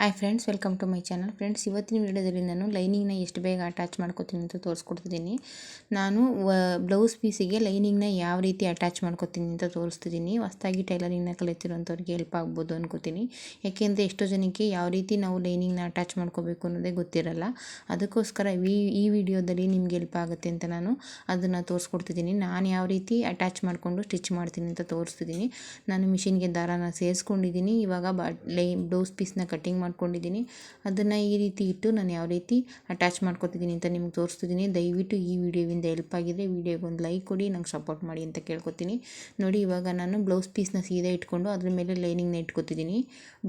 Hi friends welcome to my channel friends ಇವತ್ತಿನ ವಿಡಿಯೋದಲ್ಲಿ ನಾನು ಲೈನಿಂಗ್ನ ಎಷ್ಟು ಬೇಗ ಅಟ್ಯಾಚ್ ಮಾಡ್ಕೋತೀನಿ ಅಂತ ತೋರಿಸ್ಕೊಡ್ತಿದ್ದೀನಿ. ನಾನು ಬ್ಲೌಸ್ ಪೀಸಿಗೆ ಲೈನಿಂಗ್ನ ಯಾವ ರೀತಿ ಅಟ್ಯಾಚ್ ಮಾಡ್ಕೋತೀನಿ ಅಂತ ತೋರಿಸ್ತಿದ್ದೀನಿ. ಹೊಸ್ದಾಗಿ ಟೈಲರಿಂಗ್ನ ಕಲಿತಿರುವಂಥವ್ರಿಗೆ ಹೆಲ್ಪ್ ಆಗ್ಬೋದು ಅನ್ಕೋತೀನಿ. ಯಾಕೆಂದರೆ ಎಷ್ಟೋ ಜನಕ್ಕೆ ಯಾವ ರೀತಿ ನಾವು ಲೈನಿಂಗ್ನ ಅಟ್ಯಾಚ್ ಮಾಡ್ಕೋಬೇಕು ಅನ್ನೋದೇ ಗೊತ್ತಿರಲ್ಲ. ಅದಕ್ಕೋಸ್ಕರ ಈ ಈ ವಿಡಿಯೋದಲ್ಲಿ ನಿಮ್ಗೆ ಹೆಲ್ಪ್ ಆಗುತ್ತೆ ಅಂತ ನಾನು ಅದನ್ನು ತೋರಿಸ್ಕೊಡ್ತಿದ್ದೀನಿ. ನಾನು ಯಾವ ರೀತಿ ಅಟ್ಯಾಚ್ ಮಾಡಿಕೊಂಡು ಸ್ಟಿಚ್ ಮಾಡ್ತೀನಿ ಅಂತ ತೋರಿಸ್ತಿದ್ದೀನಿ. ನಾನು ಮಿಷಿನ್ಗೆ ದಾರಾನ ಸೇರಿಸ್ಕೊಂಡಿದ್ದೀನಿ. ಇವಾಗ ಬ, ಲೈ ಬ್ಲೌಸ್ ಪೀಸ್ನ ಕಟ್ಟಿಂಗ್ ಮಾಡ್ಕೊಂಡಿದ್ದೀನಿ. ಅದನ್ನು ಈ ರೀತಿ ಇಟ್ಟು ನಾನು ಯಾವ ರೀತಿ ಅಟ್ಯಾಚ್ ಮಾಡ್ಕೊತಿದ್ದೀನಿ ಅಂತ ನಿಮ್ಗೆ ತೋರಿಸ್ತಿದ್ದೀನಿ. ದಯವಿಟ್ಟು ಈ ವಿಡಿಯೋವಿಂದ ಆಗಿದ್ರೆ ವಿಡಿಯೋಗೆ ಒಂದು ಲೈಕ್ ಕೊಡಿ, ನಂಗೆ ಸಪೋರ್ಟ್ ಮಾಡಿ ಅಂತ ಕೇಳ್ಕೊತೀನಿ. ನೋಡಿ, ಇವಾಗ ನಾನು ಬ್ಲೌಸ್ ಪೀಸ್ನ ಸೀದಾ ಇಟ್ಕೊಂಡು ಅದ್ರ ಮೇಲೆ ಲೈನಿಂಗ್ನ ಇಟ್ಕೊತಿದ್ದೀನಿ.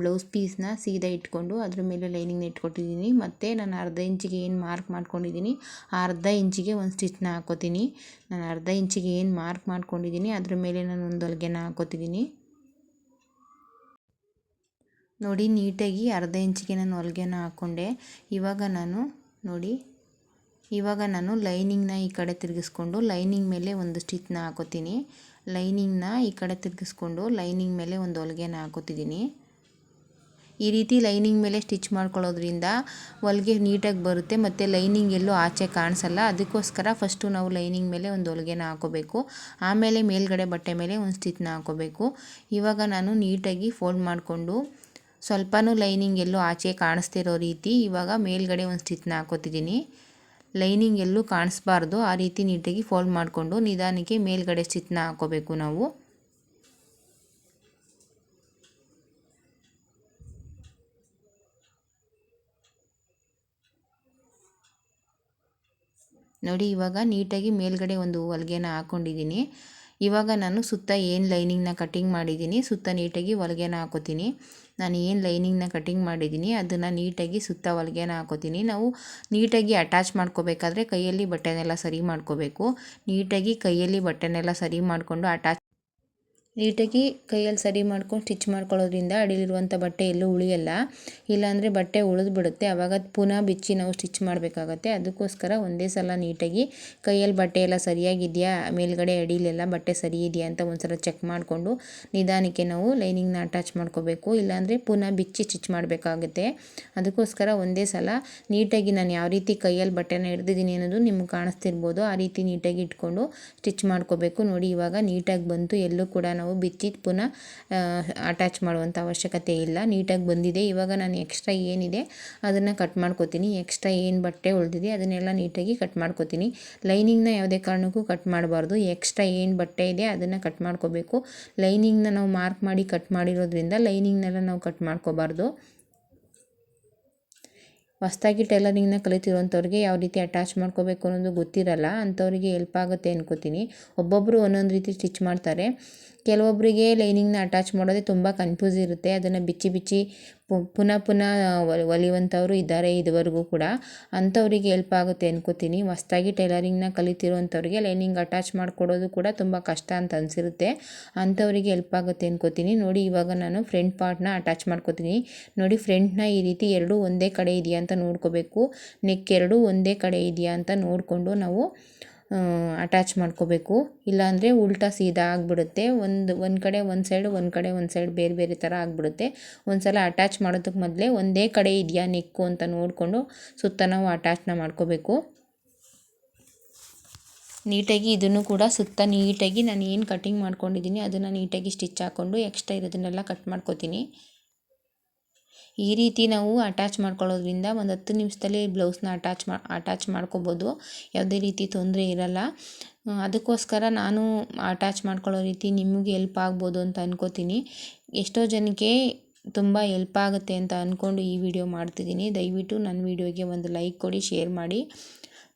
ಬ್ಲೌಸ್ ಪೀಸ್ನ ಸೀದಾ ಇಟ್ಕೊಂಡು ಅದ್ರ ಮೇಲೆ ಲೈನಿಂಗ್ನ ಇಟ್ಕೊಟ್ಟಿದ್ದೀನಿ ಮತ್ತು ನಾನು ಅರ್ಧ ಇಂಚಿಗೆ ಏನು ಮಾರ್ಕ್ ಮಾಡ್ಕೊಂಡಿದ್ದೀನಿ, ಅರ್ಧ ಇಂಚಿಗೆ ಒಂದು ಸ್ಟಿಚ್ನ ಹಾಕೋತೀನಿ. ನಾನು ಅರ್ಧ ಇಂಚಿಗೆ ಏನು ಮಾರ್ಕ್ ಮಾಡ್ಕೊಂಡಿದ್ದೀನಿ, ಅದ್ರ ಮೇಲೆ ನಾನು ಒಂದು ಹೊಲಿಗೆನ ಹಾಕೋತಿದ್ದೀನಿ. ನೋಡಿ, ನೀಟಾಗಿ ಅರ್ಧ ಇಂಚಿಗೆ ನಾನು ಹೊಲಿಗೆನ ಹಾಕ್ಕೊಂಡೆ ಇವಾಗ ನಾನು, ನೋಡಿ, ಇವಾಗ ನಾನು ಲೈನಿಂಗ್ನ ಈ ಕಡೆ ತಿರುಗಿಸ್ಕೊಂಡು ಲೈನಿಂಗ್ ಮೇಲೆ ಒಂದು ಸ್ಟಿಚ್ನ ಹಾಕೋತೀನಿ. ಲೈನಿಂಗ್ನ ಈ ಕಡೆ ತಿರುಗಿಸ್ಕೊಂಡು ಲೈನಿಂಗ್ ಮೇಲೆ ಒಂದು ಹೊಲಿಗೆನ ಹಾಕೋತಿದ್ದೀನಿ. ಈ ರೀತಿ ಲೈನಿಂಗ್ ಮೇಲೆ ಸ್ಟಿಚ್ ಮಾಡ್ಕೊಳ್ಳೋದ್ರಿಂದ ಹೊಲಿಗೆ ನೀಟಾಗಿ ಬರುತ್ತೆ, ಮತ್ತು ಲೈನಿಂಗ್ ಎಲ್ಲೂ ಆಚೆ ಕಾಣಿಸಲ್ಲ. ಅದಕ್ಕೋಸ್ಕರ ಫಸ್ಟು ನಾವು ಲೈನಿಂಗ್ ಮೇಲೆ ಒಂದು ಹೊಲಿಗೆನ ಹಾಕೋಬೇಕು. ಆಮೇಲೆ ಮೇಲ್ಗಡೆ ಬಟ್ಟೆ ಮೇಲೆ ಒಂದು ಸ್ಟಿಚ್ನ ಹಾಕೋಬೇಕು. ಇವಾಗ ನಾನು ನೀಟಾಗಿ ಫೋಲ್ಡ್ ಮಾಡಿಕೊಂಡು ಸ್ವಲ್ಪನೂ ಲೈನಿಂಗ್ ಎಲ್ಲೂ ಆಚೆ ಕಾಣಿಸ್ತಿರೋ ರೀತಿ ಇವಾಗ ಮೇಲ್ಗಡೆ ಒಂದು ಸ್ಟಿಚ್ನ ಹಾಕೋತಿದ್ದೀನಿ ಲೈನಿಂಗ್ ಎಲ್ಲೂ ಕಾಣಿಸ್ಬಾರ್ದು. ಆ ರೀತಿ ನೀಟಾಗಿ ಫೋಲ್ಡ್ ಮಾಡಿಕೊಂಡು ನಿಧಾನಕ್ಕೆ ಮೇಲ್ಗಡೆ ಸ್ಟಿಚ್ನ ಹಾಕೋಬೇಕು ನಾವು. ನೋಡಿ, ಇವಾಗ ನೀಟಾಗಿ ಮೇಲ್ಗಡೆ ಒಂದು ಹೊಲಿಗೆನ ಹಾಕ್ಕೊಂಡಿದ್ದೀನಿ. ಇವಾಗ ನಾನು ಸುತ್ತ ಏನು ಲೈನಿಂಗ್ನ ಕಟ್ಟಿಂಗ್ ಮಾಡಿದ್ದೀನಿ, ಸುತ್ತ ನೀಟಾಗಿ ಹೊಲಿಗೆನ ಹಾಕೋತೀನಿ. ನಾನು ಏನು ಲೈನಿಂಗ್ನ ಕಟ್ಟಿಂಗ್ ಮಾಡಿದ್ದೀನಿ, ಅದನ್ನು ನೀಟಾಗಿ ಸುತ್ತ ಹೊಲಿಗೆನ ಹಾಕೋತೀನಿ. ನಾವು ನೀಟಾಗಿ ಅಟ್ಯಾಚ್ ಮಾಡ್ಕೋಬೇಕಾದ್ರೆ ಕೈಯಲ್ಲಿ ಬಟ್ಟೆನೆಲ್ಲ ಸರಿ ಮಾಡ್ಕೋಬೇಕು. ನೀಟಾಗಿ ಕೈಯಲ್ಲಿ ಬಟ್ಟೆನೆಲ್ಲ ಸರಿ ಮಾಡಿಕೊಂಡು ಅಟ್ಯಾಚ್ ನೀಟಾಗಿ ಕೈಯಲ್ಲಿ ಸರಿ ಮಾಡ್ಕೊಂಡು ಸ್ಟಿಚ್ ಮಾಡ್ಕೊಳ್ಳೋದ್ರಿಂದ ಅಡಿಲಿರುವಂಥ ಬಟ್ಟೆ ಎಲ್ಲೂ ಉಳಿಯಲ್ಲ. ಇಲ್ಲಾಂದರೆ ಬಟ್ಟೆ ಉಳಿದು ಬಿಡುತ್ತೆ. ಆವಾಗ ಪುನಃ ಬಿಚ್ಚಿ ನಾವು ಸ್ಟಿಚ್ ಮಾಡಬೇಕಾಗತ್ತೆ. ಅದಕ್ಕೋಸ್ಕರ ಒಂದೇ ಸಲ ನೀಟಾಗಿ ಕೈಯಲ್ಲಿ ಬಟ್ಟೆ ಎಲ್ಲ ಸರಿಯಾಗಿದೆಯಾ? ಮೇಲ್ಗಡೆ ಅಡಿಲೆಲ್ಲ ಬಟ್ಟೆ ಸರಿ ಇದೆಯಾ ಅಂತ ಒಂದು ಸಲ ಚೆಕ್ ಮಾಡಿಕೊಂಡು ನಿಧಾನಕ್ಕೆ ನಾವು ಲೈನಿಂಗ್ನ ಅಟ್ಯಾಚ್ ಮಾಡ್ಕೋಬೇಕು. ಇಲ್ಲಾಂದರೆ ಪುನಃ ಬಿಚ್ಚಿ ಸ್ಟಿಚ್ ಮಾಡಬೇಕಾಗುತ್ತೆ. ಅದಕ್ಕೋಸ್ಕರ ಒಂದೇ ಸಲ ನೀಟಾಗಿ ನಾನು ಯಾವ ರೀತಿ ಕೈಯಲ್ಲಿ ಬಟ್ಟೆನ ಹಿಡ್ದಿದ್ದೀನಿ ಅನ್ನೋದು ನಿಮ್ಗೆ ಕಾಣಿಸ್ತಿರ್ಬೋದು. ಆ ರೀತಿ ನೀಟಾಗಿ ಇಟ್ಕೊಂಡು ಸ್ಟಿಚ್ ಮಾಡ್ಕೋಬೇಕು. ನೋಡಿ ಇವಾಗ ನೀಟಾಗಿ ಬಂತು. ಎಲ್ಲೂ ಕೂಡ ನಾವು ಬಿಚ್ಚಿ ಪುನಃ ಅಟ್ಯಾಚ್ ಮಾಡುವಂಥ ಅವಶ್ಯಕತೆ ಇಲ್ಲ. ನೀಟಾಗಿ ಬಂದಿದೆ. ಇವಾಗ ನಾನು ಎಕ್ಸ್ಟ್ರಾ ಏನಿದೆ, ಅದನ್ನು ಕಟ್ ಮಾಡ್ಕೋತೀನಿ. ಎಕ್ಸ್ಟ್ರಾ ಏನು ಬಟ್ಟೆ ಉಳಿದಿದೆ, ಅದನ್ನೆಲ್ಲ ನೀಟಾಗಿ ಕಟ್ ಮಾಡ್ಕೋತೀನಿ. ಲೈನಿಂಗ್ನ ಯಾವುದೇ ಕಾರಣಕ್ಕೂ ಕಟ್ ಮಾಡಬಾರ್ದು. ಎಕ್ಸ್ಟ್ರಾ ಏನು ಬಟ್ಟೆ ಇದೆ, ಅದನ್ನು ಕಟ್ ಮಾಡ್ಕೋಬೇಕು. ಲೈನಿಂಗ್ನ ನಾವು ಮಾರ್ಕ್ ಮಾಡಿ ಕಟ್ ಮಾಡಿರೋದ್ರಿಂದ ಲೈನಿಂಗ್ನೆಲ್ಲ ನಾವು ಕಟ್ ಮಾಡ್ಕೋಬಾರ್ದು. ಹೊಸದಾಗಿ ಟೈಲರಿಂಗ್ನ ಕಲಿತಿರುವಂಥವ್ರಿಗೆ ಯಾವ ರೀತಿ ಅಟ್ಯಾಚ್ ಮಾಡ್ಕೋಬೇಕು ಅನ್ನೋದು ಗೊತ್ತಿರಲ್ಲ. ಅಂಥವ್ರಿಗೆ ಹೆಲ್ಪ್ ಆಗುತ್ತೆ ಅನ್ಕೋತೀನಿ. ಒಬ್ಬೊಬ್ಬರು ಒಂದೊಂದು ರೀತಿ ಸ್ಟಿಚ್ ಮಾಡ್ತಾರೆ. ಕೆಲವೊಬ್ಬರಿಗೆ ಲೈನಿಂಗ್ನ ಅಟ್ಯಾಚ್ ಮಾಡೋದೇ ತುಂಬ ಕನ್ಫ್ಯೂಸ್ ಇರುತ್ತೆ. ಅದನ್ನು ಬಿಚ್ಚಿ ಬಿಚ್ಚಿ ಪುನಃ ಪುನಃ ಹೊಲಿಯುವಂಥವ್ರು ಇದ್ದಾರೆ ಇದುವರೆಗೂ ಕೂಡ. ಅಂಥವ್ರಿಗೆ ಹೆಲ್ಪ್ ಆಗುತ್ತೆ ಅನ್ಕೋತೀನಿ. ಹೊಸ್ದಾಗಿ ಟೈಲರಿಂಗ್ನ ಕಲಿತಿರುವಂಥವ್ರಿಗೆ ಲೈನಿಂಗ್ ಅಟ್ಯಾಚ್ ಮಾಡಿಕೊಡೋದು ಕೂಡ ತುಂಬ ಕಷ್ಟ ಅಂತ ಅನಿಸಿರುತ್ತೆ. ಅಂಥವರಿಗೆ ಹೆಲ್ಪ್ ಆಗುತ್ತೆ ಅನ್ಕೋತೀನಿ. ನೋಡಿ ಇವಾಗ ನಾನು ಫ್ರಂಟ್ ಪಾರ್ಟ್ನ ಅಟ್ಯಾಚ್ ಮಾಡ್ಕೋತೀನಿ. ನೋಡಿ ಫ್ರಂಟ್ನ ಈ ರೀತಿ ಎರಡೂ ಒಂದೇ ಕಡೆ ಇದೆಯಾ ಅಂತ ನೋಡ್ಕೋಬೇಕು. ನೆಕ್ ಎರಡೂ ಒಂದೇ ಕಡೆ ಇದೆಯಾ ಅಂತ ನೋಡಿಕೊಂಡು ನಾವು ಅಟ್ಯಾಚ್ ಮಾಡ್ಕೋಬೇಕು. ಇಲ್ಲಾಂದರೆ ಉಲ್ಟಾ ಸೀದಾ ಆಗಿಬಿಡುತ್ತೆ. ಒಂದು ಒಂದು ಕಡೆ ಒಂದು ಸೈಡ್ ಒಂದು ಕಡೆ ಒಂದು ಸೈಡ್ ಬೇರೆ ಬೇರೆ ಥರ ಆಗಿಬಿಡುತ್ತೆ. ಒಂದು ಸಲ ಅಟ್ಯಾಚ್ ಮಾಡೋದಕ್ಕೆ ಮೊದಲೇ ಒಂದೇ ಕಡೆ ಇದೆಯಾ ನೆಕ್ಕು ಅಂತ ನೋಡಿಕೊಂಡು ಸುತ್ತ ನಾವು ಅಟ್ಯಾಚ್ನ ಮಾಡ್ಕೋಬೇಕು. ನೀಟಾಗಿ ಇದನ್ನು ಕೂಡ ಸುತ್ತ ನೀಟಾಗಿ ನಾನು ಏನು ಕಟಿಂಗ್ ಮಾಡ್ಕೊಂಡಿದ್ದೀನಿ, ಅದನ್ನು ನೀಟಾಗಿ ಸ್ಟಿಚ್ ಹಾಕ್ಕೊಂಡು ಎಕ್ಸ್ಟ್ರಾ ಇರೋದನ್ನೆಲ್ಲ ಕಟ್ ಮಾಡ್ಕೋತೀನಿ. ಈ ರೀತಿ ನಾವು ಅಟ್ಯಾಚ್ ಮಾಡ್ಕೊಳ್ಳೋದ್ರಿಂದ ಒಂದು ಹತ್ತು ನಿಮಿಷದಲ್ಲಿ ಬ್ಲೌಸ್ನ ಅಟ್ಯಾಚ್ ಮಾ ಅಟ್ಯಾಚ್ ಮಾಡ್ಕೋಬೋದು. ಯಾವುದೇ ರೀತಿ ತೊಂದರೆ ಇರಲ್ಲ. ಅದಕ್ಕೋಸ್ಕರ ನಾನು ಅಟ್ಯಾಚ್ ಮಾಡ್ಕೊಳ್ಳೋ ರೀತಿ ನಿಮಗೆ ಎಲ್ಪ್ ಆಗ್ಬೋದು ಅಂತ ಅನ್ಕೋತೀನಿ. ಎಷ್ಟೋ ಜನಕ್ಕೆ ತುಂಬ ಎಲ್ಪ್ ಆಗುತ್ತೆ ಅಂತ ಅಂದ್ಕೊಂಡು ಈ ವಿಡಿಯೋ ಮಾಡ್ತಿದ್ದೀನಿ. ದಯವಿಟ್ಟು ನನ್ನ ವಿಡಿಯೋಗೆ ಒಂದು ಲೈಕ್ ಕೊಡಿ ಶೇರ್ ಮಾಡಿ.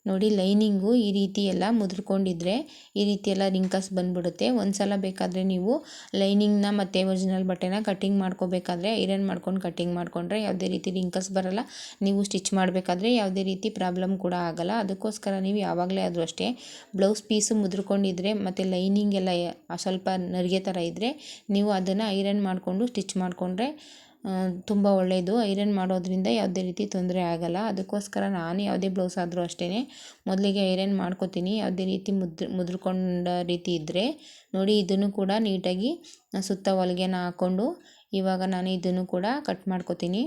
ನೋಡಿ, ಲೈನಿಂಗು ಈ ರೀತಿ ಎಲ್ಲ ಮುದ್ರಕೊಂಡಿದ್ರೆ ಈ ರೀತಿ ಎಲ್ಲ ರಿಂಕಸ್ ಬಂದ್ಬಿಡುತ್ತೆ. ಒಂದು ಸಲ ಬೇಕಾದರೆ ನೀವು ಲೈನಿಂಗ್ನ ಮತ್ತು ಒರಿಜಿನಲ್ ಬಟ್ಟೆನ ಕಟ್ಟಿಂಗ್ ಮಾಡ್ಕೋಬೇಕಾದ್ರೆ, ಐರನ್ ಮಾಡ್ಕೊಂಡು ಕಟ್ಟಿಂಗ್ ಮಾಡಿಕೊಂಡ್ರೆ ಯಾವುದೇ ರೀತಿ ರಿಂಕಸ್ ಬರಲ್ಲ. ನೀವು ಸ್ಟಿಚ್ ಮಾಡಬೇಕಾದ್ರೆ ಯಾವುದೇ ರೀತಿ ಪ್ರಾಬ್ಲಮ್ ಕೂಡ ಆಗಲ್ಲ. ಅದಕ್ಕೋಸ್ಕರ ನೀವು ಯಾವಾಗಲೇ ಆದರೂ ಅಷ್ಟೇ ಬ್ಲೌಸ್ ಪೀಸು ಮುದ್ರಕೊಂಡಿದ್ರೆ ಮತ್ತು ಲೈನಿಂಗ್ ಎಲ್ಲ ಸ್ವಲ್ಪ ನರಿಗೆ ಥರ ಇದ್ದರೆ ನೀವು ಅದನ್ನು ಐರನ್ ಮಾಡಿಕೊಂಡು ಸ್ಟಿಚ್ ಮಾಡಿಕೊಂಡ್ರೆ ತುಂಬ ಒಳ್ಳೆಯದು ಐರನ್ ಮಾಡೋದ್ರಿಂದ ಯಾವುದೇ ರೀತಿ ತೊಂದರೆ ಆಗಲ್ಲ. ಅದಕ್ಕೋಸ್ಕರ ನಾನು ಯಾವುದೇ ಬ್ಲೌಸ್ ಆದರೂ ಅಷ್ಟೇ ಮೊದಲಿಗೆ ಐರನ್ ಮಾಡ್ಕೋತೀನಿ. ಯಾವುದೇ ರೀತಿ ಮುದ್ರ ರೀತಿ ಇದ್ದರೆ ನೋಡಿ ಇದನ್ನು ಕೂಡ ನೀಟಾಗಿ ಸುತ್ತ ಹೊಲಿಗೆನ ಹಾಕ್ಕೊಂಡು ಇವಾಗ ನಾನು ಇದನ್ನು ಕೂಡ ಕಟ್ ಮಾಡ್ಕೋತೀನಿ.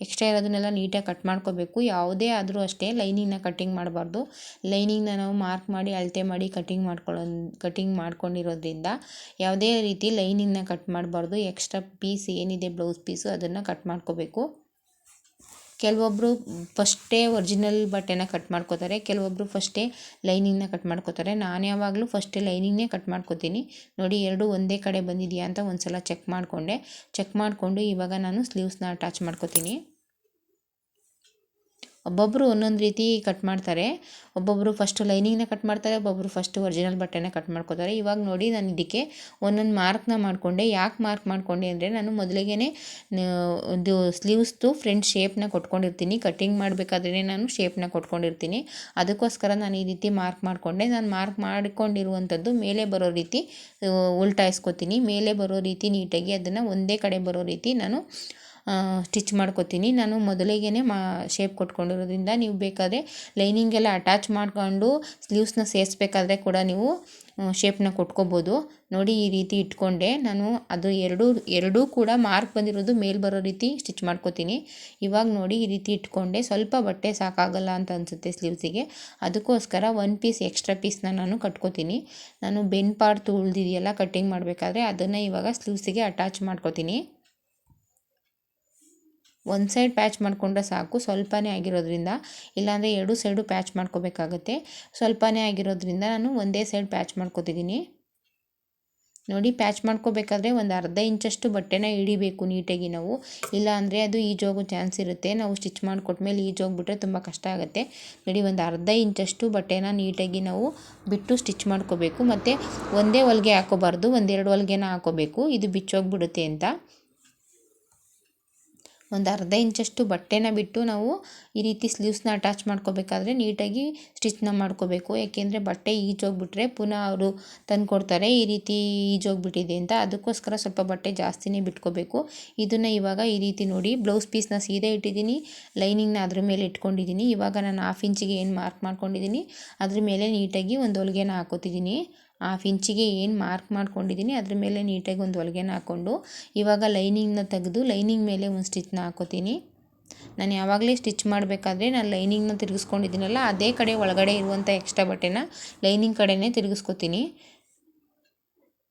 ಎಕ್ಸ್ಟ್ರಾ ಇರೋದನ್ನೆಲ್ಲ ನೀಟಾಗಿ ಕಟ್ ಮಾಡ್ಕೋಬೇಕು. ಯಾವುದೇ ಆದರೂ ಅಷ್ಟೇ ಲೈನಿಂಗ್ನ ಕಟ್ಟಿಂಗ್ ಮಾಡಬಾರ್ದು. ಲೈನಿಂಗ್ನ ನಾವು ಮಾರ್ಕ್ ಮಾಡಿ, ಅಳತೆ ಮಾಡಿ ಕಟ್ಟಿಂಗ್ ಮಾಡ್ಕೊಳ್ಳೋ, ಕಟ್ಟಿಂಗ್ ಮಾಡ್ಕೊಂಡಿರೋದ್ರಿಂದ ಯಾವುದೇ ರೀತಿ ಲೈನಿಂಗ್ನ ಕಟ್ ಮಾಡಬಾರ್ದು. ಎಕ್ಸ್ಟ್ರಾ ಪೀಸ್ ಏನಿದೆ, ಬ್ಲೌಸ್ ಪೀಸು ಅದನ್ನು ಕಟ್ ಮಾಡ್ಕೋಬೇಕು. ಕೆಲವೊಬ್ಬರು ಫಸ್ಟೇ ಒರಿಜಿನಲ್ ಬಟ್ಟೆನ ಕಟ್ ಮಾಡ್ಕೋತಾರೆ ಕೆಲವೊಬ್ಬರು ಫಸ್ಟೇ ಲೈನಿಂಗ್ನ ಕಟ್ ಮಾಡ್ಕೋತಾರೆ. ನಾನು ಯಾವಾಗಲೂ ಫಸ್ಟೇ ಲೈನಿಂಗ್ನೇ ಕಟ್ ಮಾಡ್ಕೋತೀನಿ. ನೋಡಿ, ಎರಡು ಒಂದೇ ಕಡೆ ಬಂದಿದೆಯಾ ಅಂತ ಒಂದು ಸಲ ಚೆಕ್ ಮಾಡಿಕೊಂಡೆ. ಚೆಕ್ ಮಾಡಿಕೊಂಡು ಇವಾಗ ನಾನು ಸ್ಲೀವ್ಸ್ನ ಅಟ್ಯಾಚ್ ಮಾಡ್ಕೋತೀನಿ. ಒಬ್ಬೊಬ್ಬರು ಒಂದೊಂದು ರೀತಿ ಕಟ್ ಮಾಡ್ತಾರೆ. ಒಬ್ಬೊಬ್ಬರು ಫಸ್ಟು ಲೈನಿಂಗ್ನ ಕಟ್ ಮಾಡ್ತಾರೆ ಒಬ್ಬೊಬ್ಬರು ಫಸ್ಟು ಒರಿಜಿನಲ್ ಬಟ್ಟೆನ ಕಟ್ ಮಾಡ್ಕೋತಾರೆ. ಇವಾಗ ನೋಡಿ ನಾನು ಇದಕ್ಕೆ ಒಂದೊಂದು ಮಾರ್ಕ್ನ ಮಾಡಿಕೊಂಡೆ. ಯಾಕೆ ಮಾರ್ಕ್ ಮಾಡಿಕೊಂಡೆ ಅಂದರೆ ನಾನು ಮೊದಲಿಗೆ ಒಂದು ಸ್ಲೀವ್ಸ್ದು ಫ್ರಂಟ್ ಶೇಪ್ನ ಕೊಟ್ಕೊಂಡಿರ್ತೀನಿ. ಕಟ್ಟಿಂಗ್ ಮಾಡಬೇಕಾದ್ರೆ ನಾನು ಶೇಪ್ನ ಕೊಟ್ಕೊಂಡಿರ್ತೀನಿ. ಅದಕ್ಕೋಸ್ಕರ ನಾನು ಈ ರೀತಿ ಮಾರ್ಕ್ ಮಾಡಿಕೊಂಡೆ. ನಾನು ಮಾರ್ಕ್ ಮಾಡಿಕೊಂಡಿರುವಂಥದ್ದು ಮೇಲೆ ಬರೋ ರೀತಿ, ಉಲ್ಟಾಯಿಸ್ಕೊತೀನಿ. ಮೇಲೆ ಬರೋ ರೀತಿ ನೀಟಾಗಿ ಅದನ್ನು ಒಂದೇ ಕಡೆ ಬರೋ ರೀತಿ ನಾನು ಸ್ಟಿಚ್ ಮಾಡ್ಕೊತೀನಿ. ನಾನು ಮೊದಲಿಗೆ ಮಾ ಶೇಪ್ ಕೊಟ್ಕೊಂಡಿರೋದ್ರಿಂದ ನೀವು ಬೇಕಾದರೆ ಲೈನಿಂಗೆಲ್ಲ ಅಟ್ಯಾಚ್ ಮಾಡಿಕೊಂಡು ಸ್ಲೀವ್ಸ್ನ ಸೇರಿಸ್ಬೇಕಾದ್ರೆ ಕೂಡ ನೀವು ಶೇಪ್ನ ಕೊಟ್ಕೋಬೋದು. ನೋಡಿ ಈ ರೀತಿ ಇಟ್ಕೊಂಡೆ. ನಾನು ಅದು ಎರಡೂ ಎರಡೂ ಕೂಡ ಮಾರ್ಕ್ ಬಂದಿರೋದು ಮೇಲೆ ಬರೋ ರೀತಿ ಸ್ಟಿಚ್ ಮಾಡ್ಕೋತೀನಿ. ಇವಾಗ ನೋಡಿ ಈ ರೀತಿ ಇಟ್ಕೊಂಡೆ. ಸ್ವಲ್ಪ ಬಟ್ಟೆ ಸಾಕಾಗಲ್ಲ ಅಂತ ಅನಿಸುತ್ತೆ ಸ್ಲೀವ್ಸಿಗೆ ಅದಕ್ಕೋಸ್ಕರ ಒನ್ ಪೀಸ್ ಎಕ್ಸ್ಟ್ರಾ ಪೀಸ್ನ ನಾನು ಕಟ್ಕೋತೀನಿ. ನಾನು ಬೆನ್ ಪಾರ್ಟ್ ಉಳಿದಿದೆಯಲ್ಲ ಕಟ್ಟಿಂಗ್ ಮಾಡಬೇಕಾದ್ರೆ ಅದನ್ನು ಇವಾಗ ಸ್ಲೀವ್ಸಿಗೆ ಅಟ್ಯಾಚ್ ಮಾಡ್ಕೋತೀನಿ. ಒಂದು ಸೈಡ್ ಪ್ಯಾಚ್ ಮಾಡಿಕೊಂಡ್ರೆ ಸಾಕು. ಸ್ವಲ್ಪನೇ ಆಗಿರೋದ್ರಿಂದ, ಇಲ್ಲಾಂದರೆ ಎರಡು ಸೈಡು ಪ್ಯಾಚ್ ಮಾಡ್ಕೋಬೇಕಾಗತ್ತೆ. ಸ್ವಲ್ಪನೇ ಆಗಿರೋದ್ರಿಂದ ನಾನು ಒಂದೇ ಸೈಡ್ ಪ್ಯಾಚ್ ಮಾಡ್ಕೋತಿದ್ದೀನಿ ನೋಡಿ ಪ್ಯಾಚ್ ಮಾಡ್ಕೋಬೇಕಾದ್ರೆ ಒಂದು ಅರ್ಧ ಇಂಚಷ್ಟು ಬಟ್ಟೆನ ಹಿಡಿಬೇಕು ನೀಟಾಗಿ ನಾವು. ಇಲ್ಲಾಂದರೆ ಅದು ಈಜೋಗೋ ಚಾನ್ಸ್ ಇರುತ್ತೆ. ನಾವು ಸ್ಟಿಚ್ ಮಾಡಿಕೊಟ್ಮೇಲೆ ಈಜೋಗ್ಬಿಟ್ರೆ ತುಂಬ ಕಷ್ಟ ಆಗುತ್ತೆ. ನೋಡಿ, ಒಂದು ಅರ್ಧ ಇಂಚಷ್ಟು ಬಟ್ಟೆನ ನೀಟಾಗಿ ನಾವು ಬಿಟ್ಟು ಸ್ಟಿಚ್ ಮಾಡ್ಕೋಬೇಕು. ಮತ್ತು ಒಂದೇ ಹೊಲಿಗೆ ಹಾಕೋಬಾರ್ದು. ಒಂದೆರಡು ಹೊಲಿಗೆನ ಹಾಕೋಬೇಕು. ಇದು ಬಿಚ್ಚೋಗ್ಬಿಡುತ್ತೆ ಅಂತ. ಒಂದು ಅರ್ಧ ಇಂಚಷ್ಟು ಬಟ್ಟೆನ ಬಿಟ್ಟು ನಾವು ಈ ರೀತಿ ಸ್ಲೀವ್ಸ್ನ ಅಟ್ಯಾಚ್ ಮಾಡ್ಕೋಬೇಕಾದ್ರೆ ನೀಟಾಗಿ ಸ್ಟಿಚ್ನ ಮಾಡ್ಕೋಬೇಕು. ಯಾಕೆಂದರೆ ಬಟ್ಟೆ ಈಜೋಗ್ಬಿಟ್ರೆ ಪುನಃ ಅವರು ತಂದುಕೊಡ್ತಾರೆ, ಈ ರೀತಿ ಈಜೋಗ್ಬಿಟ್ಟಿದೆ ಅಂತ. ಅದಕ್ಕೋಸ್ಕರ ಸ್ವಲ್ಪ ಬಟ್ಟೆ ಜಾಸ್ತಿನೇ ಬಿಟ್ಕೋಬೇಕು. ಇದನ್ನು ಇವಾಗ ಈ ರೀತಿ ನೋಡಿ ಬ್ಲೌಸ್ ಪೀಸ್ನ ಸೀದೆ ಇಟ್ಟಿದ್ದೀನಿ ಲೈನಿಂಗ್ನ ಅದ್ರ ಮೇಲೆ ಇಟ್ಕೊಂಡಿದ್ದೀನಿ. ಇವಾಗ ನಾನು ಹಾಫ್ ಇಂಚಿಗೆ ಏನು ಮಾರ್ಕ್ ಮಾಡ್ಕೊಂಡಿದ್ದೀನಿ, ಅದ್ರ ಮೇಲೆ ನೀಟಾಗಿ ಒಂದು ಹೊಲಿಗೆನ ಹಾಕೋತಿದ್ದೀನಿ. ಹಾಫ್ ಇಂಚಿಗೆ ಏನು ಮಾರ್ಕ್ ಮಾಡ್ಕೊಂಡಿದ್ದೀನಿ ಅದ್ರ ಮೇಲೆ ನೀಟಾಗಿ ಒಂದು ಹೊಲಿಗೆನ ಹಾಕ್ಕೊಂಡು ಇವಾಗ ಲೈನಿಂಗ್ನ ತೆಗೆದು ಲೈನಿಂಗ್ ಮೇಲೆ ಒಂದು ಸ್ಟಿಚ್ನ ಹಾಕೋತೀನಿ. ನಾನು ಯಾವಾಗಲೇ ಸ್ಟಿಚ್ ಮಾಡಬೇಕಾದ್ರೆ ನಾನು ಲೈನಿಂಗ್ನ ತಿರುಗಿಸ್ಕೊಂಡಿದ್ದೀನಲ್ಲ, ಅದೇ ಕಡೆ ಒಳಗಡೆ ಇರುವಂಥ ಎಕ್ಸ್ಟ್ರಾ ಬಟ್ಟೆನ ಲೈನಿಂಗ್ ಕಡೆನೇ ತಿರುಗಿಸ್ಕೊತೀನಿ.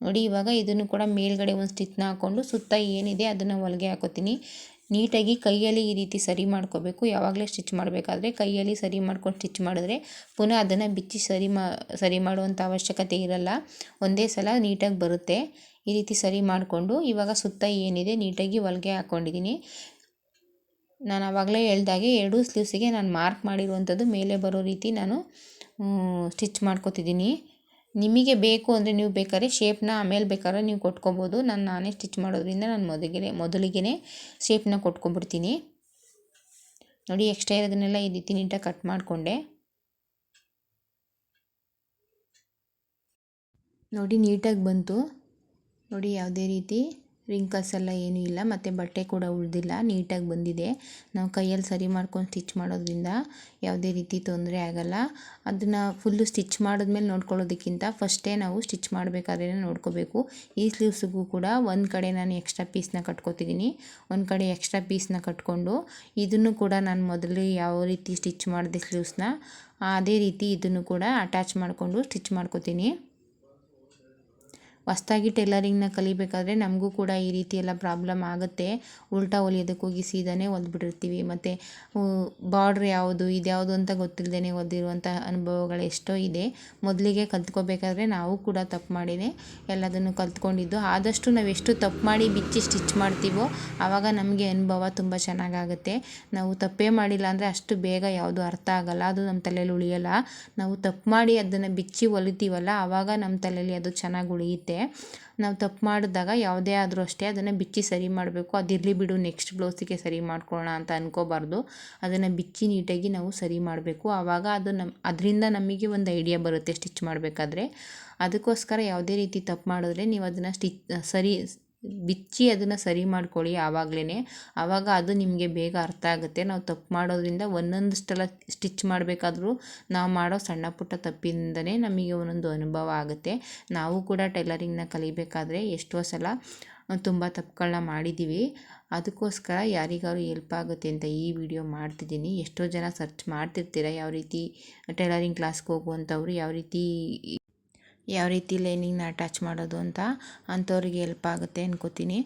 ನೋಡಿ, ಇವಾಗ ಇದನ್ನು ಕೂಡ ಮೇಲ್ಗಡೆ ಒಂದು ಸ್ಟಿಚ್ನ ಹಾಕ್ಕೊಂಡು ಸುತ್ತ ಏನಿದೆ ಅದನ್ನು ಹೊಲಿಗೆ ಹಾಕೋತೀನಿ. ನೀಟಾಗಿ ಕೈಯಲ್ಲಿ ಈ ರೀತಿ ಸರಿ ಮಾಡ್ಕೋಬೇಕು. ಯಾವಾಗಲೇ ಸ್ಟಿಚ್ ಮಾಡಬೇಕಾದ್ರೆ ಕೈಯಲ್ಲಿ ಸರಿ ಮಾಡ್ಕೊಂಡು ಸ್ಟಿಚ್ ಮಾಡಿದ್ರೆ ಪುನಃ ಅದನ್ನು ಬಿಚ್ಚಿ ಸರಿ ಮಾ, ಸರಿ ಮಾಡುವಂಥ ಅವಶ್ಯಕತೆ ಇರಲ್ಲ. ಒಂದೇ ಸಲ ನೀಟಾಗಿ ಬರುತ್ತೆ. ಈ ರೀತಿ ಸರಿ ಮಾಡಿಕೊಂಡು ಇವಾಗ ಸುತ್ತ ಏನಿದೆ ನೀಟಾಗಿ ಹೊಲಿಗೆ ಹಾಕ್ಕೊಂಡಿದ್ದೀನಿ ನಾನು ಆವಾಗಲೇ ಹೇಳ್ದಾಗೆ ಎರಡೂ ಸ್ಲೀವ್ಸಿಗೆ ನಾನು ಮಾರ್ಕ್ ಮಾಡಿರುವಂಥದ್ದು ಮೇಲೆ ಬರೋ ರೀತಿ ನಾನು ಸ್ಟಿಚ್ ಮಾಡ್ಕೊತಿದ್ದೀನಿ. ನಿಮಗೆ ಬೇಕು ಅಂದರೆ ನೀವು ಬೇಕಾದ್ರೆ ಶೇಪ್ನ ಆಮೇಲೆ ಬೇಕಾದ್ರೆ ನೀವು ಕೊಟ್ಕೊಬೋದು. ನಾನು ನಾನೇ ಸ್ಟಿಚ್ ಮಾಡೋದ್ರಿಂದ ನಾನು ಮೊದಲಿಗೆ ಮೊದಲಿಗೆ ಶೇಪ್ನ ಕೊಟ್ಕೊಬಿಡ್ತೀನಿ ನೋಡಿ ಎಕ್ಸ್ಟ್ರಾ ಇರೋದನ್ನೆಲ್ಲ ಈ ರೀತಿ ನೀಟಾಗಿ ಕಟ್ ಮಾಡಿಕೊಂಡೆ. ನೋಡಿ, ನೀಟಾಗಿ ಬಂತು. ನೋಡಿ, ಯಾವುದೇ ರೀತಿ. ರಿಂಕಲ್ಸ್ ಎಲ್ಲ ಏನೂ ಇಲ್ಲ, ಮತ್ತು ಬಟ್ಟೆ ಕೂಡ ಉಳಿದಿಲ್ಲ ನೀಟಾಗಿ ಬಂದಿದೆ. ನಾವು ಕೈಯಲ್ಲಿ ಸರಿ ಮಾಡ್ಕೊಂಡು ಸ್ಟಿಚ್ ಮಾಡೋದ್ರಿಂದ ಯಾವುದೇ ರೀತಿ ತೊಂದರೆ ಆಗಲ್ಲ. ಅದನ್ನು ಫುಲ್ಲು ಸ್ಟಿಚ್ ಮಾಡಿದ್ಮೇಲೆ ನೋಡ್ಕೊಳ್ಳೋದಕ್ಕಿಂತ ಫಸ್ಟೇ ನಾವು ಸ್ಟಿಚ್ ಮಾಡಬೇಕಾದ್ರೆ ನೋಡ್ಕೋಬೇಕು. ಈ ಸ್ಲೀವ್ಸಿಗೂ ಕೂಡ ಒಂದು ಕಡೆ ನಾನು ಎಕ್ಸ್ಟ್ರಾ ಪೀಸ್ನ ಕಟ್ಕೋತಿದ್ದೀನಿ. ಒಂದು ಕಡೆ ಎಕ್ಸ್ಟ್ರಾ ಪೀಸ್ನ ಕಟ್ಕೊಂಡು ಇದನ್ನು ಕೂಡ ನಾನು ಮೊದಲು ಯಾವ ರೀತಿ ಸ್ಟಿಚ್ ಮಾಡಿದೆ ಸ್ಲೀವ್ಸ್ನ ಅದೇ ರೀತಿ ಇದನ್ನು ಕೂಡ ಅಟ್ಯಾಚ್ ಮಾಡಿಕೊಂಡು ಸ್ಟಿಚ್ ಮಾಡ್ಕೋತೀನಿ. ಹೊಸ್ದಾಗಿ ಟೈಲರಿಂಗ್ನ ಕಲಿಬೇಕಾದ್ರೆ ನಮಗೂ ಕೂಡ ಈ ರೀತಿ ಎಲ್ಲ ಪ್ರಾಬ್ಲಮ್ ಆಗುತ್ತೆ. ಉಲ್ಟಾ ಹೊಲಿಯೋದಕ್ಕೆ ಹೋಗಿ ಸೀದಾನೇ ಹೊಲ್ದ್ಬಿಟ್ಟಿರ್ತೀವಿ ಮತ್ತು ಬಾರ್ಡ್ರ್ ಯಾವುದು, ಇದ್ಯಾವುದು ಅಂತ ಗೊತ್ತಿಲ್ಲದೇ ಹೊಲ್ದಿರುವಂಥ ಅನುಭವಗಳು ಎಷ್ಟೋ ಇದೆ. ಮೊದಲಿಗೆ ಕಲ್ತ್ಕೋಬೇಕಾದ್ರೆ ನಾವು ಕೂಡ ತಪ್ಪು ಮಾಡಿದೆ. ಎಲ್ಲದನ್ನು ಕಲ್ತ್ಕೊಂಡಿದ್ದು. ಆದಷ್ಟು ನಾವು ಎಷ್ಟು ತಪ್ಪು ಮಾಡಿ ಬಿಚ್ಚಿ ಸ್ಟಿಚ್ ಮಾಡ್ತೀವೋ, ಆವಾಗ ನಮಗೆ ಅನುಭವ ತುಂಬ ಚೆನ್ನಾಗಾಗುತ್ತೆ. ನಾವು ತಪ್ಪೇ ಮಾಡಿಲ್ಲ ಅಂದರೆ ಅಷ್ಟು ಬೇಗ ಯಾವುದು ಅರ್ಥ ಆಗಲ್ಲ. ಅದು ನಮ್ಮ ತಲೆಯಲ್ಲಿ ಉಳಿಯಲ್ಲ. ನಾವು ತಪ್ಪು ಮಾಡಿ ಅದನ್ನು ಬಿಚ್ಚಿ ಹೊಲಿತೀವಲ್ಲ ಆವಾಗ ನಮ್ಮ ತಲೆಯಲ್ಲಿ ಅದು ಚೆನ್ನಾಗಿ ಉಳಿಯುತ್ತೆ. ನಾವು ತಪ್ಪು ಮಾಡಿದಾಗ ಯಾವುದೇ ಆದರೂ ಅಷ್ಟೇ ಅದನ್ನು ಬಿಚ್ಚಿ ಸರಿ ಮಾಡಬೇಕು. ಅದಿರಲಿ ಬಿಡು ನೆಕ್ಸ್ಟ್ ಬ್ಲೌಸಿಗೆ ಸರಿ ಮಾಡ್ಕೊಳ್ಳೋಣ ಅಂತ ಅನ್ಕೋಬಾರ್ದು. ಅದನ್ನು ಬಿಚ್ಚಿ ನೀಟಾಗಿ ನಾವು ಸರಿ ಮಾಡಬೇಕು. ಆವಾಗ ಅದು ನಮ್ಮ ಅದರಿಂದ ನಮಗೆ ಒಂದು ಐಡಿಯಾ ಬರುತ್ತೆ ಸ್ಟಿಚ್ ಮಾಡಬೇಕಾದ್ರೆ. ಅದಕ್ಕೋಸ್ಕರ ಯಾವುದೇ ರೀತಿ ತಪ್ಪು ಮಾಡಿದ್ರೆ ನೀವು ಅದನ್ನು ಸ್ಟಿಚ್ ಸರಿ ಬಿಚ್ಚಿ ಅದನ್ನು ಸರಿ ಮಾಡ್ಕೊಳ್ಳಿ ಆವಾಗಲೇ ಆವಾಗ ಅದು ನಿಮಗೆ ಬೇಗ ಅರ್ಥ ಆಗುತ್ತೆ. ನಾವು ತಪ್ಪು ಮಾಡೋದ್ರಿಂದ ಒಂದೊಂದಷ್ಟೆಲ್ಲ ಸ್ಟಿಚ್ ಮಾಡಬೇಕಾದ್ರೂ ನಾವು ಮಾಡೋ ಸಣ್ಣ ಪುಟ್ಟ ತಪ್ಪಿಂದನೇ ನಮಗೆ ಒಂದೊಂದು ಅನುಭವ ಆಗುತ್ತೆ. ನಾವು ಕೂಡ ಟೈಲರಿಂಗ್ನ ಕಲಿಬೇಕಾದ್ರೆ ಎಷ್ಟೋ ಸಲ ತುಂಬ ತಪ್ಪುಗಳನ್ನ ಮಾಡಿದ್ದೀವಿ ಅದಕ್ಕೋಸ್ಕರ ಯಾರಿಗಾದ್ರು ಹೆಲ್ಪ್ ಆಗುತ್ತೆ ಅಂತ ಈ ವಿಡಿಯೋ ಮಾಡ್ತಿದ್ದೀನಿ. ಎಷ್ಟೋ ಜನ ಸರ್ಚ್ ಮಾಡ್ತಿರ್ತೀರ ಯಾವ ರೀತಿ ಟೈಲರಿಂಗ್ ಕ್ಲಾಸ್ಗೆ ಹೋಗುವಂಥವ್ರು, ಯಾವ ರೀತಿ ಯಾವ ರೀತಿ ಲೈನಿಂಗ್ನ ಅಟ್ಯಾಚ್ ಮಾಡೋದು ಅಂತ ಅಂಥವ್ರಿಗೆ ಹೆಲ್ಪ್ ಆಗುತ್ತೆ ಅನ್ಕೋತೀನಿ.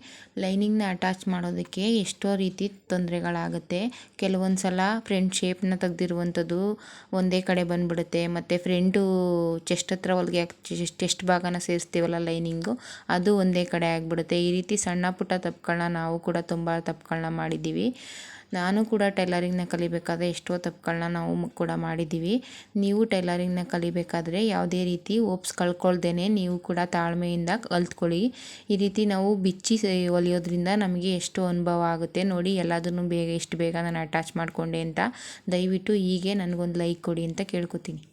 ಲೈನಿಂಗ್ನ ಅಟ್ಯಾಚ್ ಮಾಡೋದಕ್ಕೆ ಎಷ್ಟೋ ರೀತಿ ತೊಂದರೆಗಳಾಗುತ್ತೆ. ಕೆಲವೊಂದು ಸಲ ಫ್ರಂಟ್ ಶೇಪ್ನ ತೆಗ್ದಿರುವಂಥದ್ದು ಒಂದೇ ಕಡೆ ಬಂದುಬಿಡುತ್ತೆ. ಮತ್ತು ಫ್ರಂಟು ಚೆಸ್ಟ್ ಹತ್ರ ಹೊಲಿಗೆ ಚೆಸ್ಟ್ ಭಾಗನ ಸೇರಿಸ್ತೀವಲ್ಲ ಲೈನಿಂಗು, ಅದು ಒಂದೇ ಕಡೆ ಆಗಿಬಿಡುತ್ತೆ. ಈ ರೀತಿ ಸಣ್ಣ ಪುಟ್ಟ ತಪ್ಪುಗಳನ್ನ ನಾವು ಕೂಡ ತುಂಬ ತಪ್ಪುಗಳನ್ನ ಮಾಡಿದ್ದೀವಿ. ನಾನು ಕೂಡ ಟೈಲರಿಂಗ್ನ ಕಲಿಬೇಕಾದ್ರೆ ಎಷ್ಟೋ ತಪ್ಪುಗಳನ್ನ ನಾವು ಕೂಡ ಮಾಡಿದ್ದೀವಿ. ನೀವು ಟೈಲರಿಂಗ್ನ ಕಲಿಬೇಕಾದ್ರೆ ಯಾವುದೇ ರೀತಿ ಓಪ್ಸ್ ಕಳ್ಕೊಳ್ದೇನೆ ನೀವು ಕೂಡ ತಾಳ್ಮೆಯಿಂದ ಕಲ್ತ್ಕೊಳ್ಳಿ. ಈ ರೀತಿ ನಾವು ಬಿಚ್ಚಿ ಹೊಲಿಯೋದ್ರಿಂದ ನಮಗೆ ಎಷ್ಟು ಅನುಭವ ಆಗುತ್ತೆ. ನೋಡಿ ಎಲ್ಲದನ್ನು ಬೇಗ ಎಷ್ಟು ಬೇಗ ನಾನು ಅಟ್ಯಾಚ್ ಮಾಡಿಕೊಂಡೆ ಅಂತ. ದಯವಿಟ್ಟು ಹೀಗೆ ನನಗೊಂದು ಲೈಕ್ ಕೊಡಿ ಅಂತ ಕೇಳ್ಕೊತೀನಿ.